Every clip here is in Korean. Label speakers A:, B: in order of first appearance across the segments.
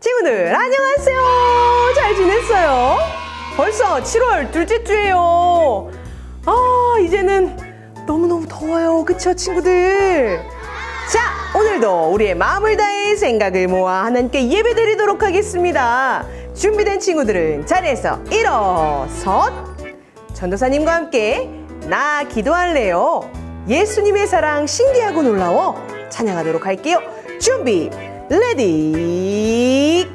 A: 친구들 안녕하세요. 잘 지냈어요? 벌써 7월 둘째 주예요. 아 이제는 너무너무 더워요. 그쵸 친구들? 자 오늘도 우리의 마음을 다해 생각을 모아 하나님께 예배드리도록 하겠습니다. 준비된 친구들은 자리에서 일어서 전도사님과 함께 나 기도할래요. 예수님의 사랑 신기하고 놀라워 찬양하도록 할게요. 준비 레디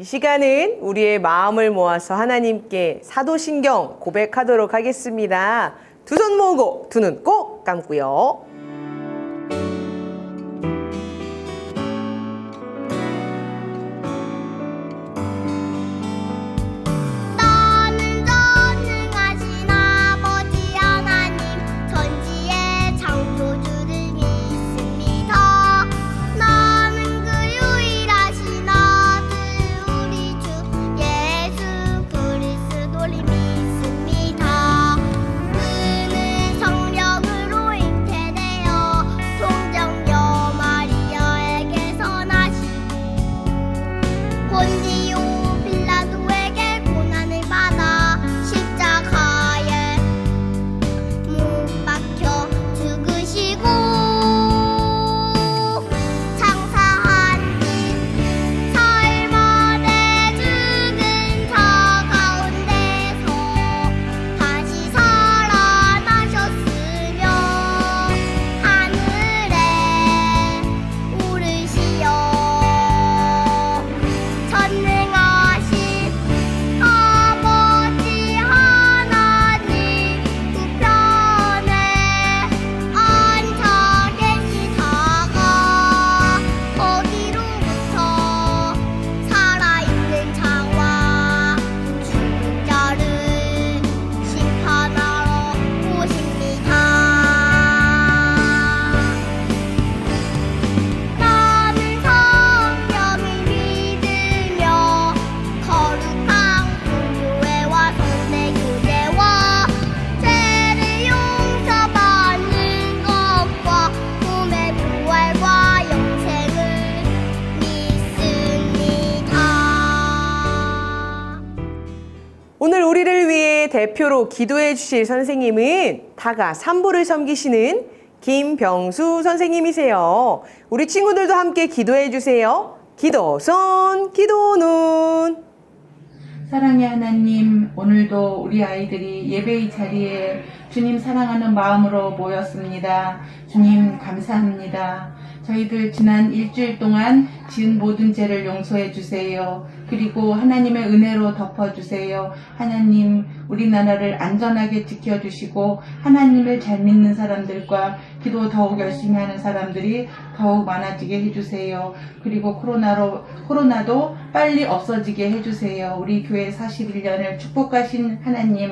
B: 이
C: 시간은 우리의 마음을 모아서 하나님께 사도신경 고백하도록 하겠습니다. 두 손 모으고 두 눈 꼭 감고요. 대표로 기도해 주실 선생님은 타가 3부를 섬기시는 김병수 선생님이세요. 우리 친구들도 함께 기도해 주세요. 기도 손, 기도 눈.
D: 사랑의 하나님, 오늘도 우리 아이들이 예배의 자리에 주님 사랑하는 마음으로 모였습니다. 주님 감사합니다. 저희들 지난 일주일 동안 지은 모든 죄를 용서해 주세요. 그리고 하나님의 은혜로 덮어 주세요. 하나님, 우리나라를 안전하게 지켜 주시고 하나님을 잘 믿는 사람들과 기도 더욱 열심히 하는 사람들이 더욱 많아지게 해주세요. 그리고 코로나로, 코로나도 빨리 없어지게 해주세요. 우리 교회 41년을 축복하신 하나님,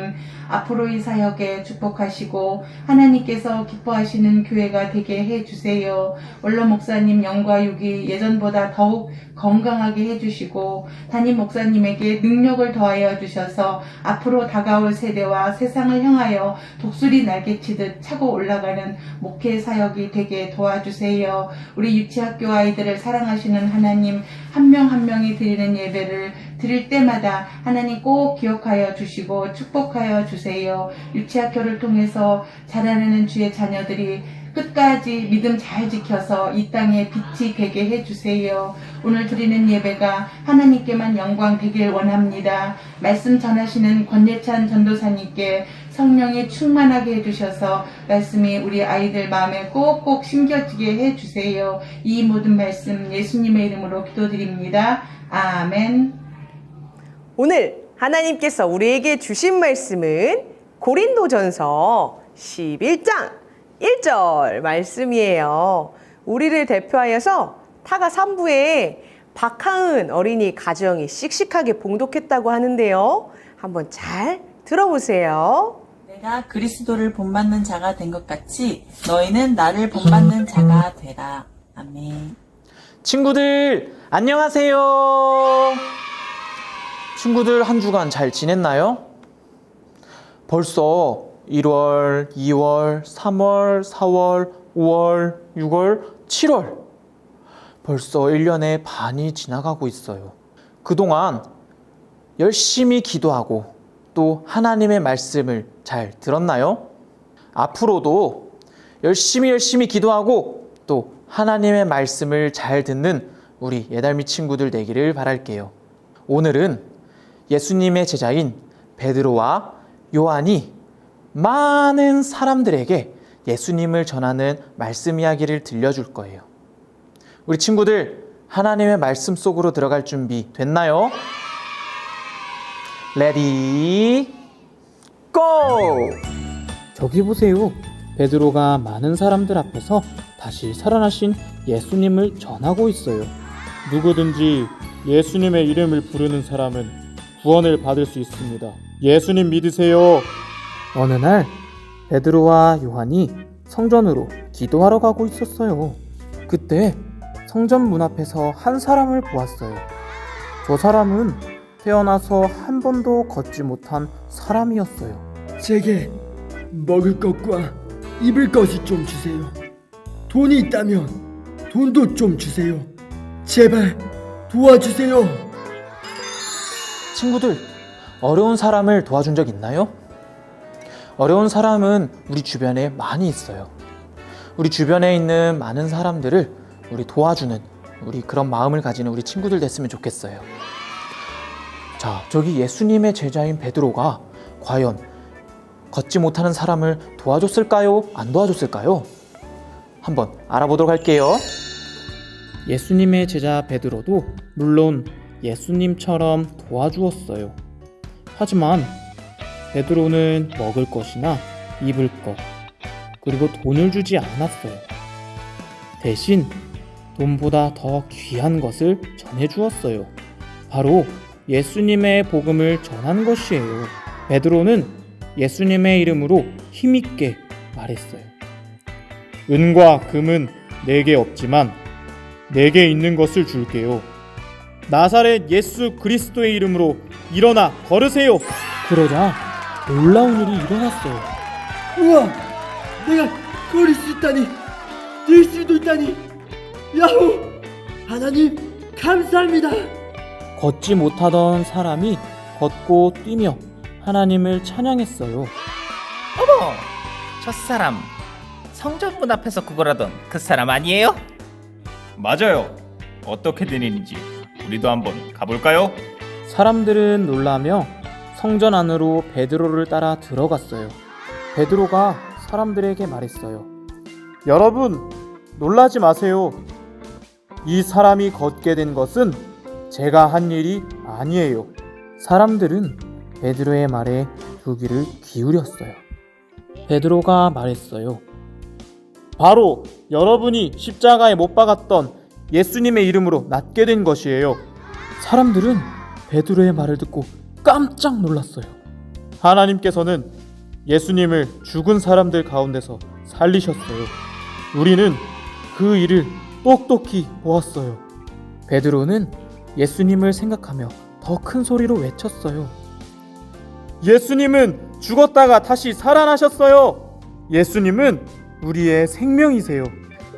D: 앞으로의 사역에 축복하시고 하나님께서 기뻐하시는 교회가 되게 해주세요. 원로 목사님 영과 육이 예전보다 더욱 건강하게 해주시고 담임 목사님에게 능력을 더하여 주셔서 앞으로 다가올 세대와 세상을 향하여 독수리 날개치듯 차고 올라가는 목회 사역이 되게 도와주세요. 우리 유치학교 아이들을 사랑하시는 하나님 한명한 명이 드리는 예배를 드릴 때마다 하나님 꼭 기억하여 주시고 축복하여 주세요. 유치학교를 통해서 자라나는 주의 자녀들이 끝까지 믿음 잘 지켜서 이 땅에 빛이 되게 해주세요. 오늘 드리는 예배가 하나님께만 영광 되길 원합니다. 말씀 전하시는 권예찬 전도사님께 성령이 충만하게 해주셔서 말씀이 우리 아이들 마음에 꼭꼭 심겨지게 해주세요. 이 모든 말씀 예수님의 이름으로 기도드립니다. 아멘.
C: 오늘 하나님께서 우리에게 주신 말씀은 고린도전서 11장 1절 말씀이에요. 우리를 대표하여서 타가 3부에 박하은 어린이 가정이 씩씩하게 봉독했다고 하는데요. 한번 잘 들어보세요.
E: 내가 그리스도를 본받는 자가 된 것 같이 너희는 나를 본받는 자가 되라. 아멘.
F: 친구들, 안녕하세요. 친구들 한 주간 잘 지냈나요? 벌써 1월, 2월, 3월, 4월, 5월, 6월, 7월. 벌써 1년의 반이 지나가고 있어요. 그동안 열심히 기도하고 또 하나님의 말씀을 잘 들었나요? 앞으로도 열심히 열심히 기도하고 또 하나님의 말씀을 잘 듣는 우리 예달미 친구들 되기를 바랄게요. 오늘은 예수님의 제자인 베드로와 요한이 많은 사람들에게 예수님을 전하는 말씀 이야기를 들려줄 거예요. 우리 친구들 하나님의 말씀 속으로 들어갈 준비 됐나요? 레디 고! 저기 보세요. 베드로가 많은 사람들 앞에서 다시 살아나신 예수님을 전하고 있어요.
G: 누구든지 예수님의 이름을 부르는 사람은 구원을 받을 수 있습니다. 예수님 믿으세요.
F: 어느 날 베드로와 요한이 성전으로 기도하러 가고 있었어요. 그때 성전 문 앞에서 한 사람을 보았어요. 저 사람은 태어나서 한 번도 걷지 못한 사람이었어요.
H: 제게 먹을 것과 입을 것이 좀 주세요. 돈이 있다면 돈도 좀 주세요. 제발 도와주세요.
F: 친구들, 어려운 사람을 도와준 적 있나요? 어려운 사람은 우리 주변에 많이 있어요. 우리 주변에 있는 많은 사람들을 우리 도와주는 우리 그런 마음을 가지는 우리 친구들 됐으면 좋겠어요. 자, 저기 예수님의 제자인 베드로가 과연 걷지 못하는 사람을 도와줬을까요? 안 도와줬을까요? 한번 알아보도록 할게요. 예수님의 제자 베드로도 물론 예수님처럼 도와주었어요. 하지만 베드로는 먹을 것이나 입을 것, 그리고 돈을 주지 않았어요. 대신 돈보다 더 귀한 것을 전해 주었어요. 바로 예수님의 복음을 전한 것이에요. 베드로는 예수님의 이름으로 힘있게 말했어요.
G: 은과 금은 내게 없지만 내게 있는 것을 줄게요. 나사렛 예수 그리스도의 이름으로 일어나 걸으세요.
F: 그러자 놀라운 일이 일어났어요.
H: 우와, 내가 걸을 수 있다니, 뛸 수도 있다니. 야호! 하나님 감사합니다.
F: 걷지 못하던 사람이 걷고 뛰며 하나님을 찬양했어요.
I: 어머, 저 사람 성전문 앞에서 구걸하던 그 사람 아니에요?
J: 맞아요. 어떻게 된 일인지 우리도 한번 가볼까요?
F: 사람들은 놀라며 성전 안으로 베드로를 따라 들어갔어요. 베드로가 사람들에게 말했어요.
G: 여러분, 놀라지 마세요. 이 사람이 걷게 된 것은 제가 한 일이 아니에요.
F: 사람들은 베드로의 말에 두 귀를 기울였어요. 베드로가 말했어요.
G: 바로 여러분이 십자가에 못 박았던 예수님의 이름으로 낫게 된 것이에요.
F: 사람들은 베드로의 말을 듣고 깜짝 놀랐어요.
G: 하나님께서는 예수님을 죽은 사람들 가운데서 살리셨어요. 우리는 그 일을 똑똑히 보았어요.
F: 베드로는 예수님을 생각하며 더 큰 소리로 외쳤어요.
G: 예수님은 죽었다가 다시 살아나셨어요. 예수님은 우리의 생명이세요.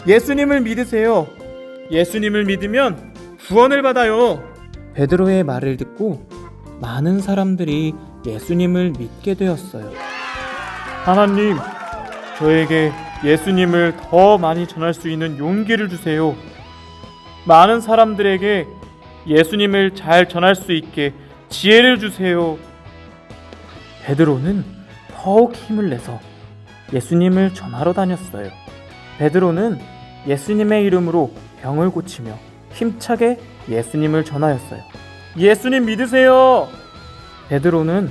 G: 예수님을 믿으세요. 예수님을 믿으면 구원을 받아요.
F: 베드로의 말을 듣고 많은 사람들이 예수님을 믿게 되었어요.
G: 하나님, 저에게 예수님을 더 많이 전할 수 있는 용기를 주세요. 많은 사람들에게 예수님을 잘 전할 수 있게 지혜를 주세요.
F: 베드로는 더욱 힘을 내서 예수님을 전하러 다녔어요. 베드로는 예수님의 이름으로 병을 고치며 힘차게 예수님을 전하였어요.
G: 예수님 믿으세요.
F: 베드로는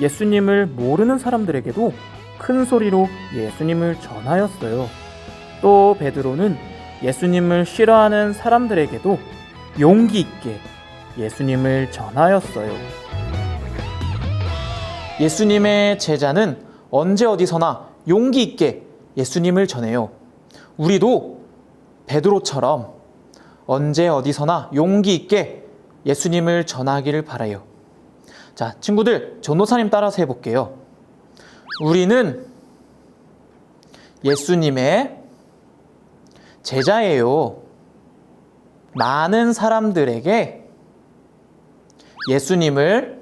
F: 예수님을 모르는 사람들에게도 큰 소리로 예수님을 전하였어요. 또 베드로는 예수님을 싫어하는 사람들에게도 용기 있게 예수님을 전하였어요. 예수님의 제자는 언제 어디서나 용기 있게 예수님을 전해요. 우리도 베드로처럼 언제 어디서나 용기 있게 예수님을 전하기를 바라요. 자, 친구들, 전도사님 따라서 해볼게요. 우리는 예수님의 제자예요. 많은 사람들에게 예수님을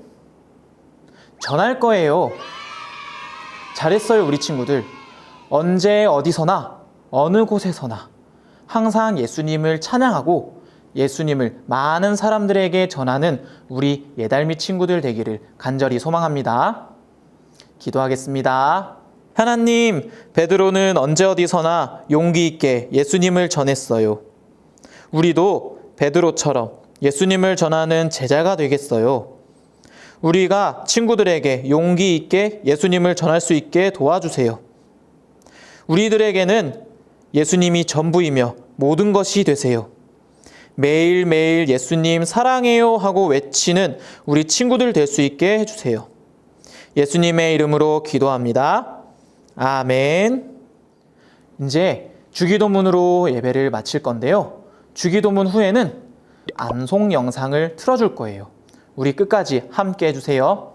F: 전할 거예요. 잘했어요, 우리 친구들. 언제 어디서나 어느 곳에서나 항상 예수님을 찬양하고 예수님을 많은 사람들에게 전하는 우리 예달미 친구들 되기를 간절히 소망합니다. 기도하겠습니다. 하나님, 베드로는 언제 어디서나 용기 있게 예수님을 전했어요. 우리도 베드로처럼 예수님을 전하는 제자가 되겠어요. 우리가 친구들에게 용기 있게 예수님을 전할 수 있게 도와주세요. 우리들에게는 예수님이 전부이며 모든 것이 되세요. 매일매일 예수님 사랑해요 하고 외치는 우리 친구들 될 수 있게 해주세요. 예수님의 이름으로 기도합니다. 아멘. 이제 주기도문으로 예배를 마칠 건데요. 주기도문 후에는 암송 영상을 틀어줄 거예요. 우리 끝까지 함께 해주세요.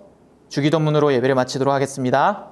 F: 주기도문으로 예배를 마치도록 하겠습니다.